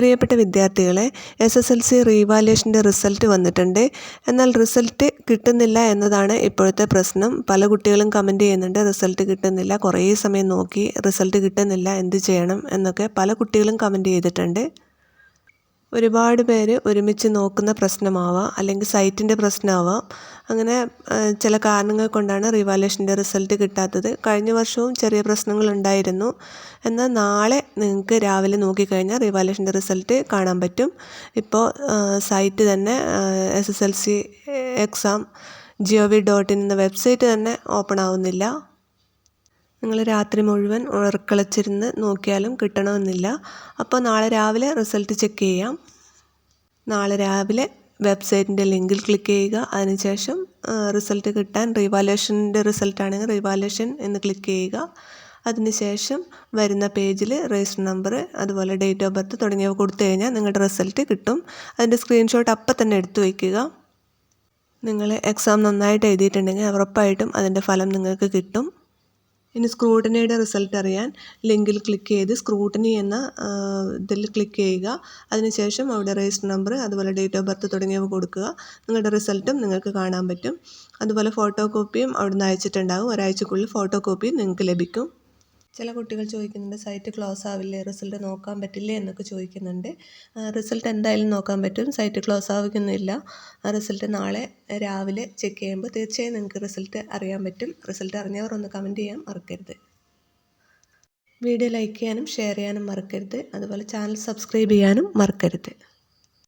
പ്രിയപ്പെട്ട വിദ്യാർത്ഥികളെ S S L C റീവാലുവേഷന്റെ റിസൾട്ട് വന്നിട്ടുണ്ട്. എന്നാൽ റിസൾട്ട് കിട്ടുന്നില്ല എന്നതാണ് ഇപ്പോഴത്തെ പ്രശ്നം. പല കുട്ടികളും കമന്റ് ചെയ്യുന്നുണ്ട് റിസൾട്ട് കിട്ടുന്നില്ല. കുറേ സമയം നോക്കി റിസൾട്ട് കിട്ടുന്നില്ല. എന്ത് ചെയ്യണം? എന്നൊക്കെ പല കുട്ടികളും കമന്റ് ചെയ്തിട്ടുണ്ട്. ഒരുപാട് പേര് ഒരുമിച്ച് നോക്കുന്ന പ്രശ്നമാവാം അല്ലെങ്കിൽ സൈറ്റിന്റെ പ്രശ്നമാവാം. അങ്ങനെ ചില കാരണങ്ങൾ കൊണ്ടാണ് റിവാലുവേഷന്റെ റിസൾട്ട് കിട്ടാത്തത്. കഴിഞ്ഞ വർഷവും ചെറിയ പ്രശ്നങ്ങളുണ്ടായിരുന്നു എന്നാൽ നാളെ നിങ്ങൾക്ക് രാവിലെ നോക്കിക്കഴിഞ്ഞാൽ റിവാലുവേഷന്റെ റിസൾട്ട് കാണാൻ പറ്റും. ഇപ്പോൾ സൈറ്റ് തന്നെ S S L C exam G O V dot in എന്ന വെബ്സൈറ്റ് തന്നെ ഓപ്പൺ ആവുന്നില്ല. നിങ്ങൾ രാത്രി മുഴുവൻ ഉറക്കളച്ചിരുന്ന് നോക്കിയാലും കിട്ടണമെന്നില്ല. അപ്പോൾ നാളെ രാവിലെ റിസൾട്ട് ചെക്ക് ചെയ്യാം. നാളെ രാവിലെ വെബ്സൈറ്റിന്റെ ലിങ്കിൽ ക്ലിക്ക് ചെയ്യുക. അതിനുശേഷം റിസൾട്ട് കിട്ടാൻ റിവാലുവേഷന്റെ റിസൾട്ടാണെങ്കിൽ റിവാലുവേഷൻ എന്ന് ക്ലിക്ക് ചെയ്യുക. അതിനുശേഷം വരുന്ന പേജിൽ രജിസ്റ്റർ നമ്പർ അതുപോലെ ഡേറ്റ് ഓഫ് ബർത്ത് തുടങ്ങിയവ കൊടുത്തു കഴിഞ്ഞാൽ നിങ്ങളുടെ റിസൾട്ട് കിട്ടും. അതിന്റെ സ്ക്രീൻഷോട്ട് അപ്പം തന്നെ എടുത്തു വയ്ക്കുക. നിങ്ങൾ എക്സാം നന്നായിട്ട് എഴുതിയിട്ടുണ്ടെങ്കിൽ ഉറപ്പായിട്ടും അതിന്റെ ഫലം നിങ്ങൾക്ക് കിട്ടും. ഇനി സ്ക്രൂട്ടനിയുടെ റിസൾട്ട് അറിയാൻ ലിങ്കിൽ ക്ലിക്ക് ചെയ്ത് സ്ക്രൂട്ടനി എന്ന ഇതിൽ ക്ലിക്ക് ചെയ്യുക. അതിനുശേഷം അവിടെ രജിസ്റ്റർ നമ്പർ അതുപോലെ ഡേറ്റ് ഓഫ് ബർത്ത് തുടങ്ങിയവ കൊടുക്കുക. നിങ്ങളുടെ റിസൾട്ടും നിങ്ങൾക്ക് കാണാൻ പറ്റും. അതുപോലെ ഫോട്ടോ കോപ്പിയും അവിടുന്ന് അയച്ചിട്ടുണ്ടാകും. ഒരാഴ്ചക്കുള്ളിൽ ഫോട്ടോ കോപ്പിയും നിങ്ങൾക്ക് ലഭിക്കും. ചില കുട്ടികൾ ചോദിക്കുന്നുണ്ട് സൈറ്റ് ക്ലോസ് ആവില്ലേ? റിസൾട്ട് നോക്കാൻ പറ്റില്ലേ? എന്നൊക്കെ ചോദിക്കുന്നുണ്ട്. റിസൾട്ട് എന്തായാലും നോക്കാൻ പറ്റും. സൈറ്റ് ക്ലോസ് ആവുന്നില്ല റിസൾട്ട് നാളെ രാവിലെ ചെക്ക് ചെയ്യുമ്പോൾ തീർച്ചയായും നിങ്ങൾക്ക് റിസൾട്ട് അറിയാൻ പറ്റും. റിസൾട്ട് അറിഞ്ഞവർ ഒന്ന് കമന്റ് ചെയ്യാൻ മറക്കരുത്. വീഡിയോ ലൈക്ക് ചെയ്യാനും ഷെയർ ചെയ്യാനും മറക്കരുത്. അതുപോലെ ചാനൽ സബ്സ്ക്രൈബ് ചെയ്യാനും മറക്കരുത്.